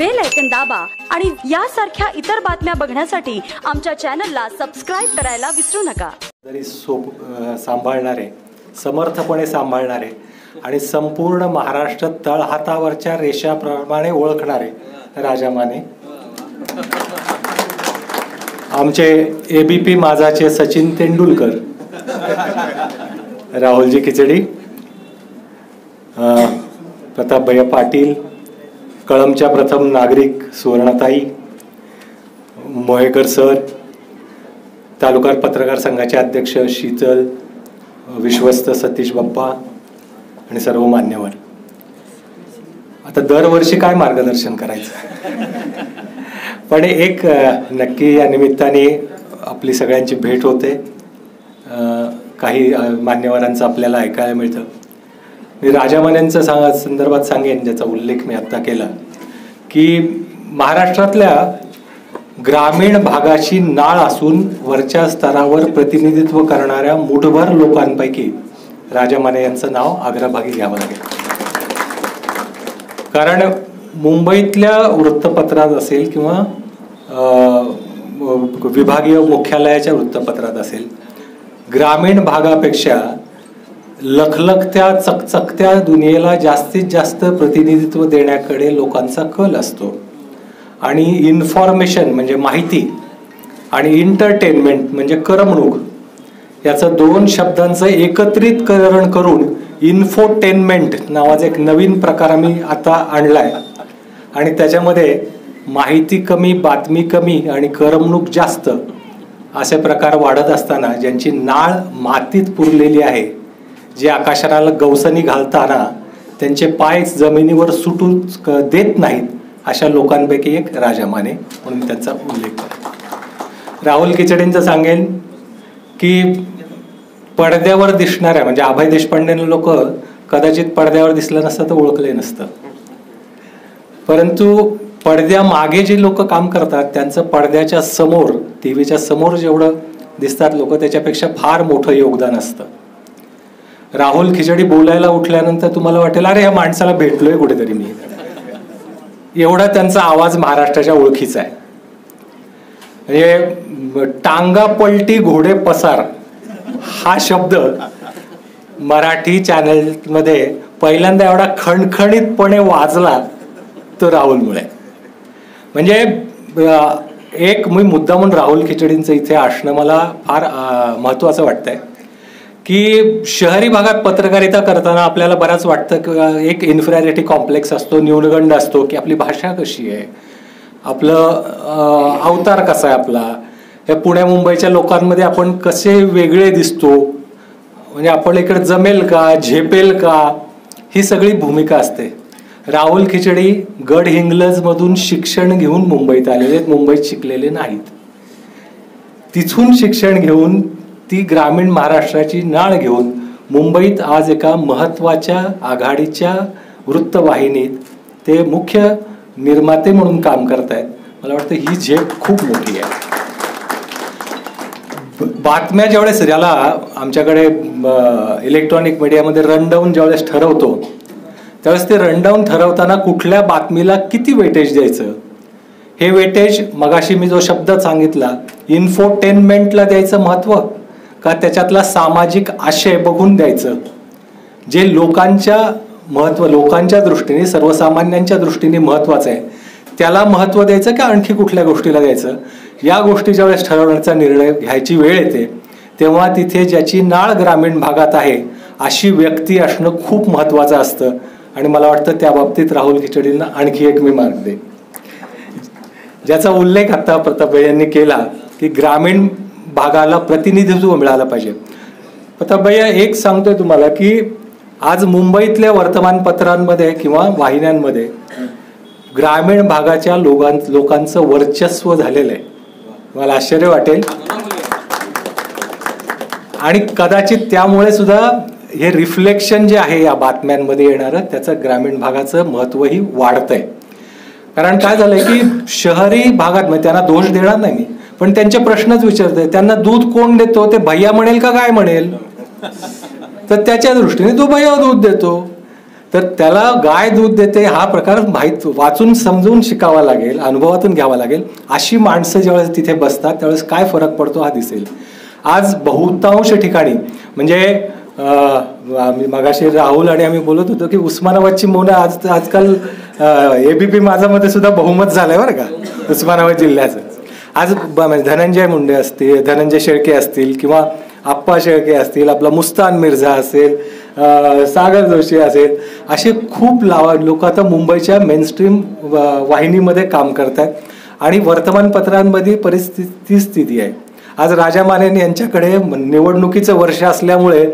Bell ऐकन दाबा आणि यासारख्या इतर बातम्या बघण्यासाठी आमच्या चॅनलला सबस्क्राईब करायला विसरू नका. जरी सोप सांभाळणारे समर्थपणे सांभाळणारे आणि संपूर्ण महाराष्ट्र तळहातावरच्या रेषाप्रमाणे ओळखणारे राजा माने आमचे एबीपी माझाचे सचिन तेंडुलकर राहुलजी खिचडी अ, प्रतापभैया पाटील कळमच्या प्रथम नागरिक सुवर्णताई मोहेकर सर तालुका पत्रकार संघाचे अध्यक्ष शीतल विश्वस्त सतीश बाप्पा आणि सर्व मान्यवर. आता दरवर्षी काय मार्गदर्शन करायचं? पण एक नक्की या निमित्ताने आपली सगळ्यांची भेट होते. काही मान्यवरांचं आपल्याला ऐकायला मिळतं. मी राजामान्यांचं सांगा संदर्भात सांगेन ज्याचा उल्लेख मी आत्ता केला की महाराष्ट्रातल्या ग्रामीण भागाची नाळ असून वरच्या स्तरावर प्रतिनिधित्व करणाऱ्या मुठभर लोकांपैकी राजामाने यांचं नाव अग्रभागी घ्यावं लागेल. कारण मुंबईतल्या वृत्तपत्रात असेल किंवा विभागीय मुख्यालयाच्या वृत्तपत्रात असेल ग्रामीण भागापेक्षा लखलखत्या चकचकत्या दुनियेला जास्तीत जास्त प्रतिनिधित्व देण्याकडे लोकांचा कल असतो. आणि इन्फॉर्मेशन म्हणजे माहिती आणि इंटरटेनमेंट म्हणजे करमणूक याचं दोन शब्दांचं एकत्रितकरण करून इन्फोटेनमेंट नावाचा एक नवीन प्रकार आम्ही आता आणला आहे आणि त्याच्यामध्ये माहिती कमी बातमी कमी आणि करमणूक जास्त असे प्रकार वाढत असताना ज्यांची नाळ मातीत पुरलेली आहे जे आकाशाला गवसणी घालताना त्यांचे पाय जमिनीवर सुटू देत नाहीत अशा लोकांपैकी एक राजा माने म्हणून त्यांचा उल्लेख करा. राहुल किचडेंचं सांगेन की पडद्यावर दिसणाऱ्या म्हणजे अभय देशपांडे लोक कदाचित पडद्यावर दिसलं नसतं तर ओळखले नसतं. परंतु पडद्या मागे जे लोक काम करतात त्यांचं पडद्याच्या समोर टी व्हीच्या समोर जेवढं दिसतात लोक त्याच्यापेक्षा फार मोठं योगदान असतं. राहुल खिचडी बोलायला उठल्यानंतर तुम्हाला वाटेल अरे या माणसाला भेटलोय कुठेतरी मी. एवढा त्यांचा आवाज महाराष्ट्राच्या ओळखीचा आहे. म्हणजे टांगा पलटी घोडे पसार हा शब्द मराठी चॅनलमध्ये पहिल्यांदा एवढा खणखणीतपणे वाजला तो राहुलमुळे. म्हणजे एक मी मुद्दा म्हणून राहुल खिचडींचं इथे असणं मला फार अं, महत्त्वाचं वाटतंय. की शहरी भागात पत्रकारिता करताना आपल्याला बऱ्याच वाटतं की एक इन्फ्रॅरिटी कॉम्प्लेक्स असतो न्यूनगंड असतो की आपली भाषा कशी आहे? आपलं अवतार कसा आहे आपला? या पुण्या मुंबईच्या लोकांमध्ये आपण कसे वेगळे दिसतो? म्हणजे आपण इकडे जमेल का झेपेल का? ही सगळी भूमिका असते. राहुल खिचडी गड हिंगलजमधून शिक्षण घेऊन मुंबईत आलेले आहेत मुंबईत शिकलेले नाहीत. तिथून शिक्षण घेऊन ती ग्रामीण महाराष्ट्राची नाळ घेऊन मुंबईत आज एका महत्त्वाच्या आघाडीच्या वृत्तवाहिनीत ते मुख्य निर्माते म्हणून काम करत आहेत मला वाटतं ही झेप खूप मोठी आहे. बातम्या ज्यावेळेस ज्याला आमच्याकडे इलेक्ट्रॉनिक मीडियामध्ये रनडाऊन ज्यावेळेस ठरवतो त्यावेळेस ते रनडाऊन ठरवताना कुठल्या बातमीला किती वेटेज द्यायचं? हे वेटेज मगाशी मी जो शब्द सांगितला इन्फोटेनमेंटला द्यायचं महत्त्व? का त्याच्यातला सामाजिक आशय बघून द्यायचं? जे लोकांच्या महत्त्व लोकांच्या दृष्टीने सर्वसामान्यांच्या दृष्टीने महत्वाचं आहे त्याला महत्त्व द्यायचं की आणखी कुठल्या गोष्टीला द्यायचं? या गोष्टी ज्यावेळेस ठरवण्याचा निर्णय घ्यायची वेळ येते तेव्हा तिथे ज्याची नाळ ग्रामीण भागात आहे अशी व्यक्ती असणं खूप महत्वाचं असतं. आणि मला वाटतं त्या बाबतीत राहुल खिचडींना आणखी एक मी मार्ग दे. ज्याचा उल्लेख आता प्रताप यांनी केला की ग्रामीण भागाला प्रतिनिधित्व मिळालं पाहिजे. आता भैया एक सांगतोय तुम्हाला की आज मुंबईतल्या वर्तमानपत्रांमध्ये किंवा वाहिन्यांमध्ये ग्रामीण भागाच्या लोकां लोकांचं वर्चस्व झालेलं आहे. मला आश्चर्य वाटेल. आणि कदाचित त्यामुळे सुद्धा हे रिफ्लेक्शन जे आहे या बातम्यांमध्ये येणारं त्याचं ग्रामीण भागाचं महत्वही वाढतंय. कारण काय झालंय की शहरी भागात म्हणजे त्यांना दोष देणार नाही मी पण त्यांचे प्रश्नच विचारते त्यांना दूध कोण देतो? ते भैया म्हणेल का काय म्हणेल? तर त्याच्या दृष्टीने तो भैया दूध देतो. तर त्याला गाय दूध देते हा प्रकार माहीत वाचून समजून शिकावा लागेल अनुभवातून घ्यावा लागेल. अशी माणसं ज्यावेळेस तिथे बसतात त्यावेळेस काय फरक पडतो हा दिसेल. आज बहुतांश ठिकाणी म्हणजे आम्ही मगाशी राहुल आणि आम्ही बोलत होतो की उस्मानाबादची मुलं आज आजकाल एबीपी माझ्यामध्ये सुद्धा बहुमत झालंय बरं का उस्मानाबाद जिल्ह्याचं. आज म्हणजे धनंजय मुंडे असतील धनंजय शेळके असतील किंवा आप्पा शेळके असतील आपला मुस्तान मिर्झा असेल सागर जोशी असेल असे खूप लावा लोक आता मुंबईच्या मेनस्ट्रीम वाहिनीमध्ये काम करतात आणि वर्तमानपत्रांमध्ये परिस्थिती स्थिती आहे. आज राजा मानेन यांच्याकडे निवडणुकीचं वर्ष असल्यामुळे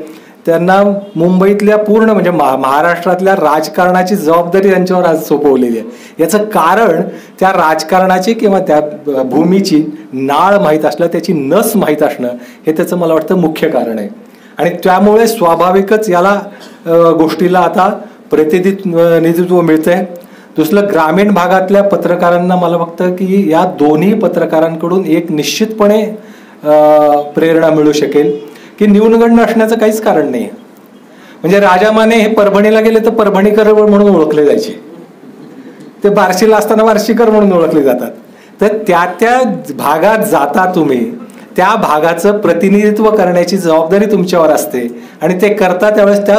त्यांना मुंबईतल्या पूर्ण म्हणजे महा- महाराष्ट्रातल्या राजकारणाची जबाबदारी त्यांच्यावर आज सोपवलेली आहे. याचं कारण त्या राजकारणाची किंवा त्या भूमीची नाळ माहीत असणं त्याची नस माहीत असणं हे त्याचं मला वाटतं मुख्य कारण आहे. आणि त्यामुळे स्वाभाविकच याला गोष्टीला आता प्रतिनिधित्व मिळतंय. दुसरं ग्रामीण भागातल्या पत्रकारांना मला वाटतं की या दोन्ही पत्रकारांकडून एक निश्चितपणे प्रेरणा मिळू शकेल. की न्यूनगंड असण्याचं काहीच कारण नाही म्हणजे राजा माने हे परभणीला गेले तर परभणीकर म्हणून ओळखले जायचे. ते बार्शीला असताना वार्षिकर म्हणून ओळखले जातात. तर त्या त्या भागात जाता तुम्ही त्या भागाचं प्रतिनिधित्व करण्याची जबाबदारी तुमच्यावर असते आणि ते करता त्यावेळेस त्या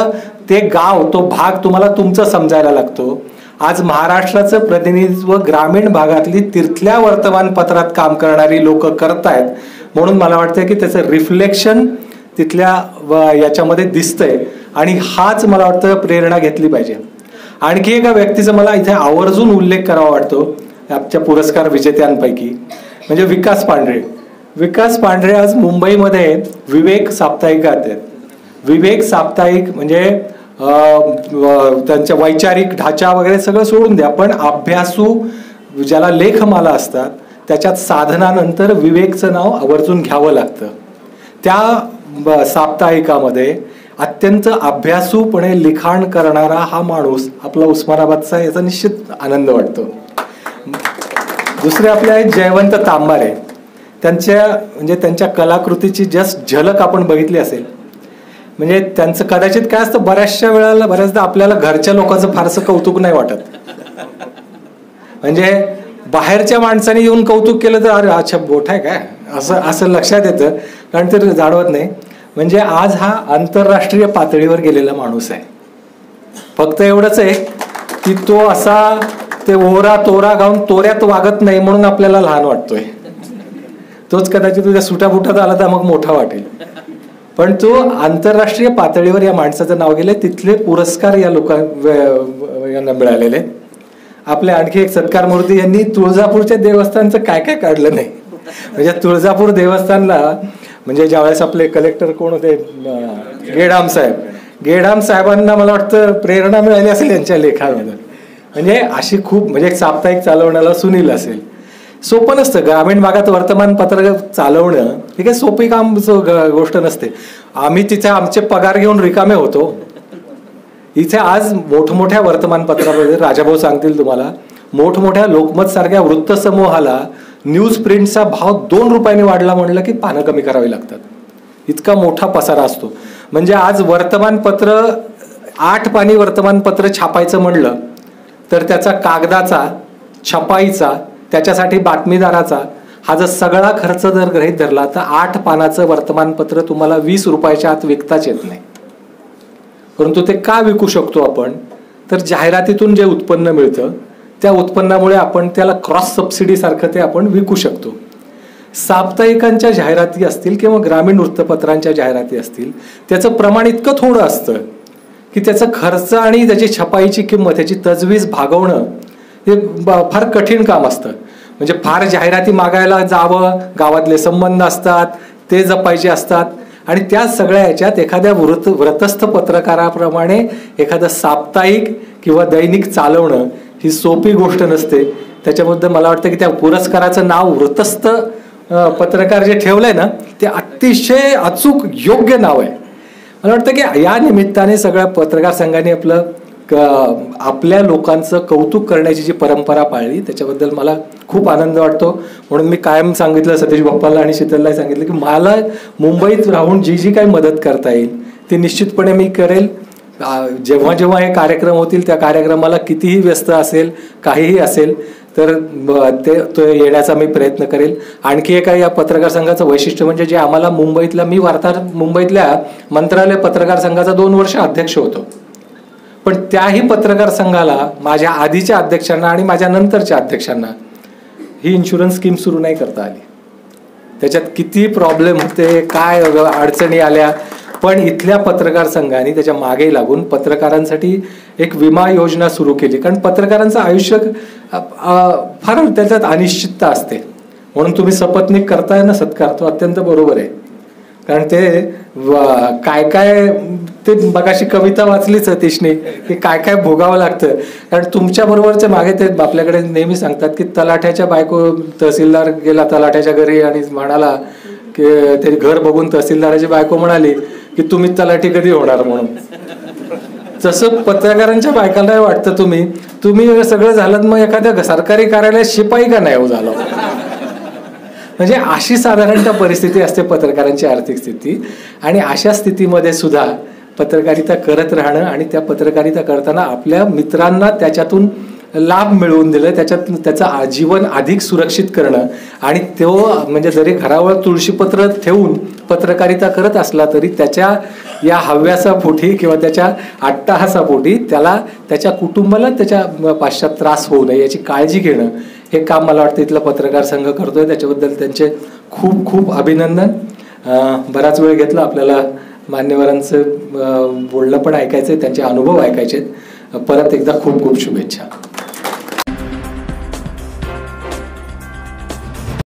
ते गाव तो भाग तुम्हाला तुमचं समजायला लागतो. आज महाराष्ट्राचं प्रतिनिधित्व ग्रामीण भागातली तिथल्या वर्तमानपत्रात काम करणारी लोक करतायत. म्हणून मला वाटतं की त्याचं रिफ्लेक्शन तिथल्या व- याच्यामध्ये दिसतंय. आणि हाच मला वाटतं प्रेरणा घेतली पाहिजे. आणखी एका व्यक्तीचा मला इथे आवर्जून उल्लेख करावा वाटतो आमच्या पुरस्कार विजेत्यांपैकी. म्हणजे विकास पांढरे. विकास पांढरे आज मुंबईमध्ये विवेक साप्ताहिकात आहेत. विवेक साप्ताहिक म्हणजे त्यांच्या वैचारिक ढाचा वगैरे सगळं सोडून द्या पण अभ्यासू ज्याला लेखमाला असतात त्याच्यात साधनानंतर विवेकचं नाव आवर्जून घ्यावं लागतं. त्या ब- साप्ताहिकामध्ये अत्यंत अभ्यासूपणे लिखाण करणारा हा माणूस आपला उस्मानाबादचा याचा निश्चित आनंद वाटतो. दुसरे आपले आहेत जयवंत तांबारे. त्यांच्या म्हणजे त्यांच्या कलाकृतीची जस्ट झलक आपण बघितली असेल म्हणजे त्यांचं कदाचित काय असतं बऱ्याचशा वेळेला बऱ्याचदा आपल्याला घरच्या लोकांचं फारसं कौतुक नाही वाटत. म्हणजे बाहेरच्या माणसाने येऊन कौतुक केलं तर अरे अच्छा बोट आहे काय? असं असं लक्षात येतं. कारण ते जाणवत नाही. म्हणजे आज हा आंतरराष्ट्रीय पातळीवर गेलेला माणूस आहे. फक्त एवढंच आहे की तो असा ते ओरा तोरा गाऊन तोऱ्यात वागत नाही म्हणून आपल्याला लहान वाटतोय. तोच कदाचित तुझ्या सुटाबुटात आला तर मग मोठा वाटेल. पण तो आंतरराष्ट्रीय पातळीवर या माणसाचं नाव गेलं तिथले पुरस्कार या लोकां यांना मिळालेले. आपले आणखी एक सत्कार मूर्ती यांनी तुळजापूरच्या देवस्थानचं काय काय काढलं नाही. म्हणजे तुळजापूर देवस्थानला म्हणजे ज्यावेळेस आपले कलेक्टर कोण होते? गेडाम साहेब. गेडाम साहेबांना मला वाटतं प्रेरणा मिळाली असेल यांच्या लेखामध्ये म्हणजे अशी खूप म्हणजे एक साप्ताहिक चालवण्याला सुनील असेल. सोपं नसतं. ग्रामीण भागात वर्तमानपत्र चालवणं हे काही सोपी काम ग- गोष्ट नसते. आम्ही तिथे आमचे पगार घेऊन रिकामे होतो. इथे आज मोठमोठ्या वर्तमानपत्रामध्ये राजाभाऊ सांगतील तुम्हाला मोठमोठ्या लोकमत सारख्या वृत्तसमूहाला न्यूज प्रिंटचा भाव दोन रुपयाने वाढला म्हणलं की पानं कमी करावी लागतात. इतका मोठा पसारा असतो. म्हणजे आज वर्तमानपत्र आठ पाणी वर्तमानपत्र छापायचं म्हणलं तर त्याचा कागदाचा छपाईचा त्याच्यासाठी बातमीदाराचा हा जर सगळा खर्च जर गृहीत धरला तर आठ पानाचं वर्तमानपत्र तुम्हाला वीस रुपयाच्या आत विकताच येत नाही. परंतु ते का विकू शकतो आपण? तर जाहिरातीतून जे उत्पन्न मिळतं त्या उत्पन्नामुळे आपण त्याला क्रॉस सबसिडी सारखं ते आपण विकू शकतो. साप्ताहिकांच्या जाहिराती असतील किंवा ग्रामीण वृत्तपत्रांच्या जाहिराती असतील त्याचं प्रमाण इतकं थोडं असतं की त्याचा खर्च आणि त्याची छपाईची किंमत त्याची तजवीज भागवणं हे फार कठीण काम असतं. म्हणजे फार जाहिराती मागायला जावं गावातले संबंध असतात ते जपायचे असतात आणि त्या सगळ्या याच्यात एखाद्या व्रत व्रतस्थ पत्रकाराप्रमाणे एखादं साप्ताहिक किंवा दैनिक चालवणं ही सोपी गोष्ट नसते. त्याच्याबद्दल मला वाटतं की त्या पुरस्काराचं नाव वृतस्थ पत्रकार जे ठेवलंय ना ते अतिशय अचूक योग्य नाव आहे. मला वाटतं की या निमित्ताने सगळ्या पत्रकार संघाने आपलं क- आपल्या लोकांचं कौतुक करण्याची जी परंपरा पाळली त्याच्याबद्दल मला खूप आनंद वाटतो. म्हणून मी कायम सांगितलं सतीश बाप्पाला आणि शीतलला सांगितलं की मला मुंबईत राहून जी जी काही मदत करता येईल ती निश्चितपणे मी करेल. जेव्हा जेव्हा हे कार्यक्रम होतील त्या कार्यक्रमाला कितीही व्यस्त असेल काहीही असेल तर ते तो येण्याचा मी प्रयत्न करेल. आणखी एका या पत्रकार संघाचं वैशिष्ट्य म्हणजे जे आम्हाला मुंबईतल्या मी वार्ताहर मुंबईतल्या मंत्रालय पत्रकार संघाचा दोन वर्ष अध्यक्ष होतो. पण त्याही पत्रकार संघाला माझ्या आधीच्या अध्यक्षांना आणि माझ्या नंतरच्या अध्यक्षांना ही इन्शुरन्स स्कीम सुरू नाही करता आली. त्याच्यात किती प्रॉब्लेम होते काय अडचणी आल्या पण इथल्या पत्रकार संघाने त्याच्यामागे लागून पत्रकारांसाठी एक विमा योजना सुरू केली. कारण पत्रकारांचं आयुष्य फार त्याच्यात अनिश्चितता असते. म्हणून तुम्ही सपत्नीक करताय ना सत्कार तो अत्यंत बरोबर आहे. कारण ते काय काय ते बघाशी कविता वाचलीच सतीशने की काय काय भोगावं लागतं. कारण तुमच्या बरोबरच्या मागे ते आपल्याकडे नेहमी सांगतात की तलाठ्याच्या बायको तहसीलदार गेला तलाठ्याच्या घरी आणि म्हणाला की ते घर बघून तहसीलदाराची बायको म्हणाली. की तुम्ही तलाठी कधी होणार म्हणून. तसं पत्रकारांच्या बायकाला वाटतं तुम्ही तुम्ही सगळं झालं मग एखाद्या सरकारी कार्यालयात शिपाई का नाही हो झालं? म्हणजे अशी साधारणतः परिस्थिती असते पत्रकारांची आर्थिक स्थिती. आणि अशा स्थितीमध्ये सुद्धा पत्रकारिता करत राहणं आणि त्या पत्रकारिता करताना आपल्या मित्रांना त्याच्यातून लाभ मिळवून दिलं त्याच्यात त्याचं आजीवन अधिक सुरक्षित करणं आणि तो म्हणजे जरी घरावर तुळशीपत्र ठेवून पत्रकारिता करत असला तरी त्याच्या या हव्यासापोटी किंवा त्याच्या अट्टाहासापोटी त्याला त्याच्या कुटुंबाला त्याच्या पाश्चात त्रास होऊ नये याची काळजी घेणं हे काम मला वाटतं इथला पत्रकार संघ करतोय. त्याच्याबद्दल त्यांचे खूप खूप अभिनंदन. बराच वेळ घेतला आपल्याला मान्यवरांचं बोलणं पण ऐकायचं आहे त्यांचे अनुभव ऐकायचे परत एकदा खूप खूप शुभेच्छा.